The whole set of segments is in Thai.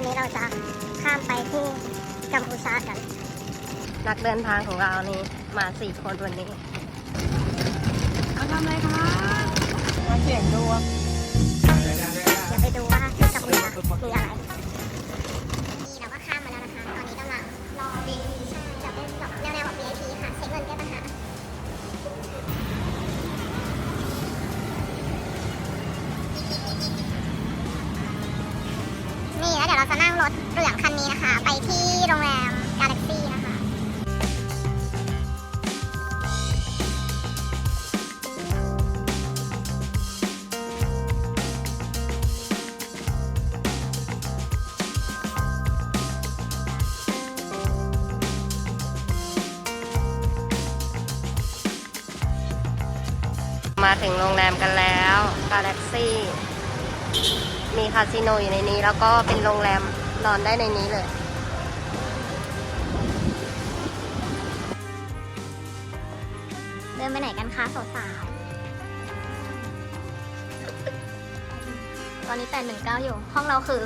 วันนี้เราจะข้ามไปที่กัมพูชากัน นักเดินทางของเรานี่มาสี่คนวันนี้มาทำอะไรคะมาเสี่ยงดวงเดี๋ยวไปดูว่าที่กัมพูชามีอะไร เราจะนั่งรถเหลืองคันนี้นะคะ ไปที่โรงแรม Galaxy นะคะมาถึงโรงแรมกันแล้ว Galaxy มีคาสิโนอยู่ในนี้ แล้วก็เป็นโรงแรม นอนได้ในนี้เลย เดินไปไหนกันคะสาวๆ ตอนนี้ 819 อยู่ ห้องเราคือ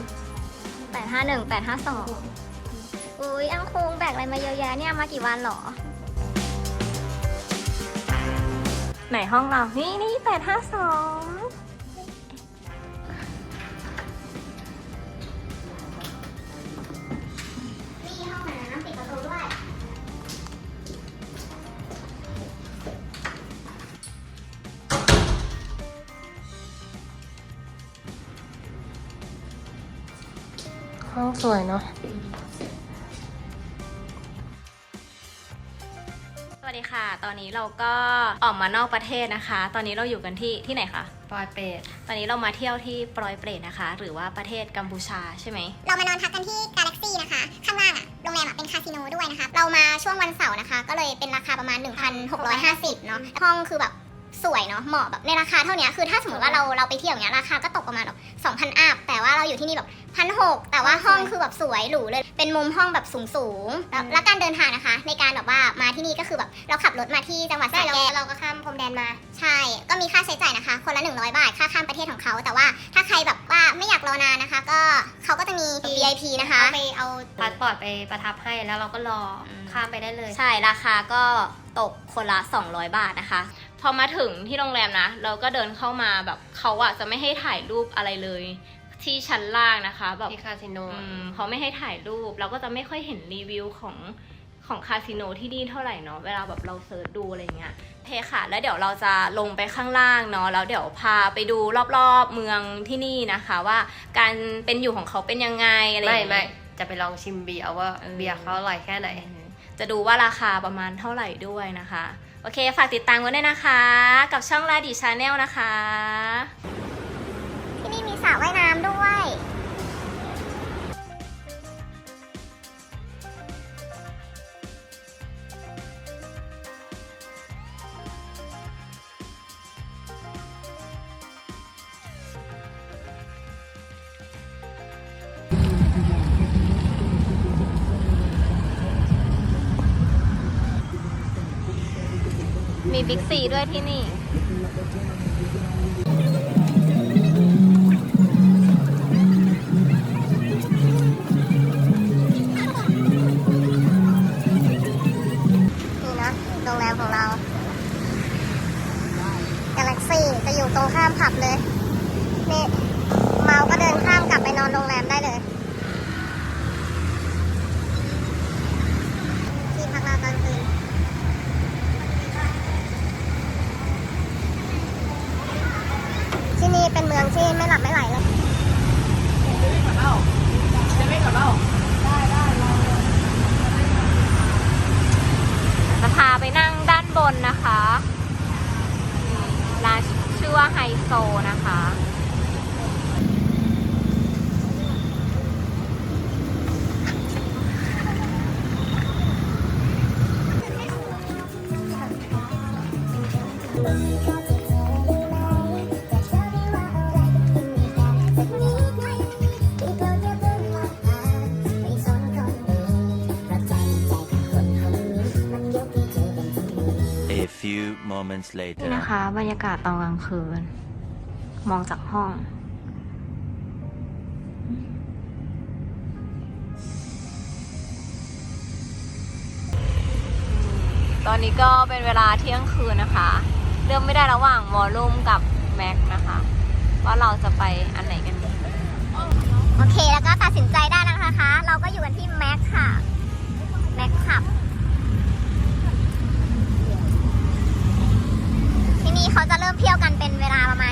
851 852 อุ้ยอังคงแบกอะไรมาเยอะแยะเนี่ย มากี่วันหรอ ไหนห้องเรา นี่นี่852 ห้องสวยเนาะสวัสดีค่ะ ตอนนี้เราก็ออกมานอกประเทศนะคะ ตอนนี้เราอยู่กันที่ที่ไหนคะ ปอยเป็ดตอนนี้เรามาเที่ยวที่ปรอยเปรตนะคะ หรือว่าประเทศกัมพูชาใช่ไหม เรามานอนพักกันที่ Galaxy นะคะ ข้างล่างอะโรงแรมอะเป็นคาสิโนด้วยนะคะ เรามาช่วงวันเสาร์นะคะ ก็เลยเป็นราคาประมาณ 1,650เนาะ ห้องคือแบบ สวยเนาะเหมาะแบบในราคาเท่านี้คือถ้าสมมติว่าเราเราไปเที่ยวอย่างเงี้ยราคาก็ตกประมาณแบบ2,000อัพแต่ว่าเราอยู่ที่นี่แบบพันหกแต่ว่าห้องคือแบบสวยหรูเลย เป็นมุมห้องแบบสูงสูงๆแล้วแล้วการเดินทางนะคะ ในการแบบว่ามาที่นี่ก็คือแบบเราขับรถมาที่จังหวัดสระแก้วเราก็ข้ามพรมแดนมา ใช่ ก็มีค่าใช้จ่ายนะคะ คนละ 100 บาทค่าข้ามประเทศของเขา แต่ว่าถ้าใครแบบว่าไม่อยากรอนานนะคะ ก็เขาก็จะมี VIP นะคะเอาไปเอาพาสปอร์ตไปประทับให้แล้วเราก็รออมข้ามไปได้เลย ใช่ราคาก็ตกคนละ 200 บาทนะคะ พอมาถึงที่โรงแรมนะ เราก็เดินเข้ามาแบบเขาอะจะไม่ให้ถ่ายรูปอะไรเลย ที่ชั้นล่างนะคะแบบที่คาสิโนอืมเขาไม่ให้ถ่ายรูป เราก็จะไม่ค่อยเห็นรีวิวของของคาสิโนที่นี่เท่าไหร่เนาะเวลาแบบเราเสิร์ชดูอะไรเงี้ยโอเคค่ะ แล้วเดี๋ยวเราจะลงไปข้างล่างเนาะแล้วเดี๋ยวพาไปดูรอบๆเมืองที่นี่นะคะ ว่าการเป็นอยู่ของเขาเป็นยังไงอะไรอย่างไม่เงี้ยไม่จะไปลองชิมเบียร์ว่าเออเบียร์เขาอร่อยแค่ไหน จะดูว่าราคาประมาณเท่าไหร่ด้วยนะคะ โอเค ฝากติดตามกันด้วยนะคะ กับช่องลาดีชาแนลนะคะ ที่นี่มีสระว่ายน้ำด้วย บิ๊กซีด้วยที่นี่ moments later นี่นะคะบรรยากาศตอนกลางคืน มองจากห้อง ตอนนี้ก็เป็นเวลาเที่ยงคืนนะคะเริ่มไม่ได้ระหว่างวอลลุ่มกับแม็กนะคะ ว่าเราจะไปอันไหนกันดี โอเคแล้วก็ตัดสินใจได้แล้วนะคะ เราก็อยู่กันที่แม็กค่ะ แม็กขับ เที่ยวกันเป็นเวลาประมาณ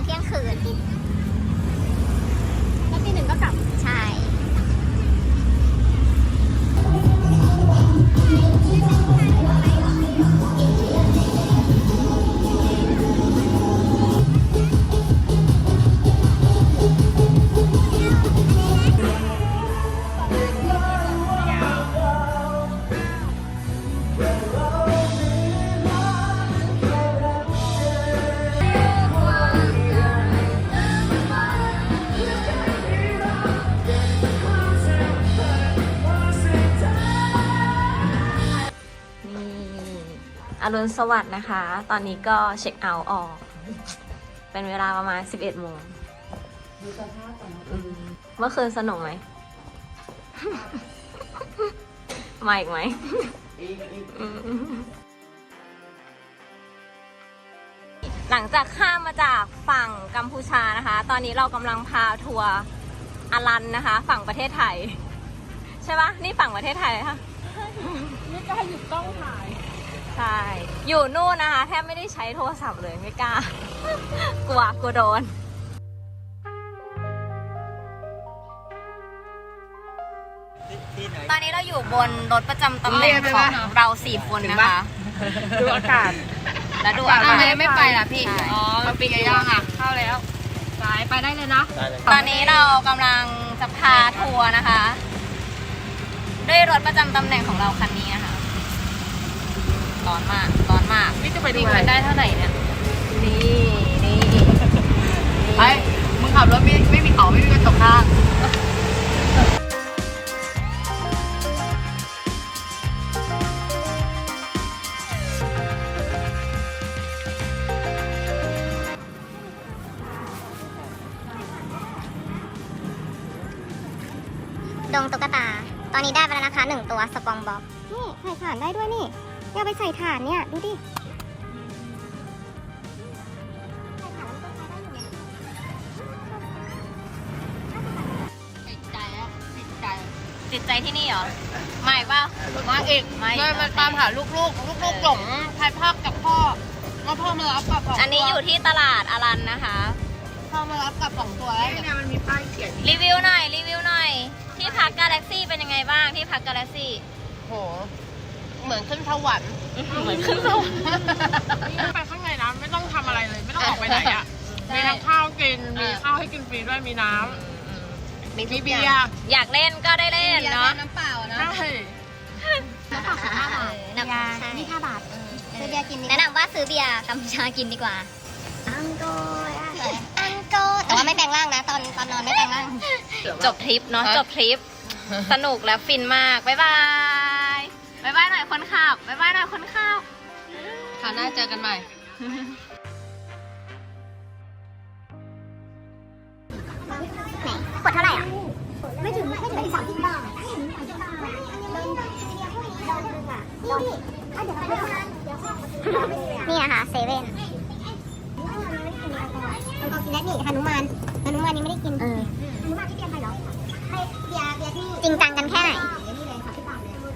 รุณสวัสดิ์นะคะ ตอนนี้ก็เช็คเอาท์ออก เป็นเวลาประมาณ 11โมงอืมเมื่อคืนสนุกไหม มาอีกไหมอืมหลังจากข้ามมาจากฝั่งกัมพูชานะคะ ตอนนี้เรากำลังพาทัวร์อารันนะคะ ฝั่งประเทศไทย ใช่ปะนี่ฝั่งประเทศไทยเลยค่ะ ใช่ อยู่นู่นนะคะ แทบไม่ได้ใช้โทรศัพท์เลยไม่กล้า กลัวกลัวโดนตอนนี้เราอยู่บนรถประจำตำแหน่งของเราสี่คนนะคะ ดูอากาศ และดูอากาศไม่ไปล่ะพี่ใช่อ๋อมันปีกย่างอะ เข้าแล้วสายไปได้เลยนะ ตอนนี้เรากำลังจะพาทัวร์นะคะ ด้วยรถประจำตำแหน่งของเราคันนี้นะคะ ร้อนมาก ร้อนมากนี่จะไปดูวิ่งอะไร มันได้เท่าไหร่เนี่ย นี่นี่ไปมึงขับรถไม่ไม่มีเขาไม่มีกระจกข้าง ดงตุ๊กตา ตอนนี้ได้ไปแล้วนะคะหนึ่งตัวสปองบ๊อบนี่ใส่ถ่านได้ด้วยนี่ อย่าไปใส่ถ่านเนี่ย ดูดิใส่ถ่านล้วมันก็ใช้ได้อยู่เนี่ยติดใจแล้วติดใจติดใจที่นี่เหรอ ไม่เปล่ามาอีกไม่เลยมาตามหาลูกๆ ลูกๆหลงพายภาพกับพ่อแล้วพ่อมารับกลับสงตัวอันนี้อยู่ที่ตลาดอารันนะคะ พ่อมารับกลับสองตัวแล้วเนี่ยมันมีป้ายเขียนรีวิวหน่อย รีวิวหน่อย ที่พักกาแล็กซี่เป็นยังไงบ้าง ที่พักกาแล็กซี่ โห เหมือนขึ้นสวรรค์เหมือนขึ้นสวรรค์ไปข้างในนะไม่ต้องทำอะไรเลย ไม่ต้องออกไปไหนอะ มีทั้งข้าวกิน มีข้าวให้กินฟรีด้วย มีน้ำมีมีทุกเบีอยย่างร์อยากเล่นก็ได้เล่นเนาะ น้ำเปล่านะใช่น้ำใช่นี่ห้าบาทซื้อเบียร์กินแนะนำว่าซื้อเบียร์กัมพูชากินดีกว่า อังโกอังโกแต่ว่าไม่แปลงร่างนะ ตอนตอนนอนไม่แปลงร่าง จบทริปเนาะจบทริป สนุกและฟินมาก บ๊ายบาย บ๊ายบายหน่อยคนขับบ๊ายบายหน่อยคนขับคราวหน้าเจอกันใหม่ไหนขวดเท่าไหร่อะ ไม่ถึงไม่ถึงสามสิบบาท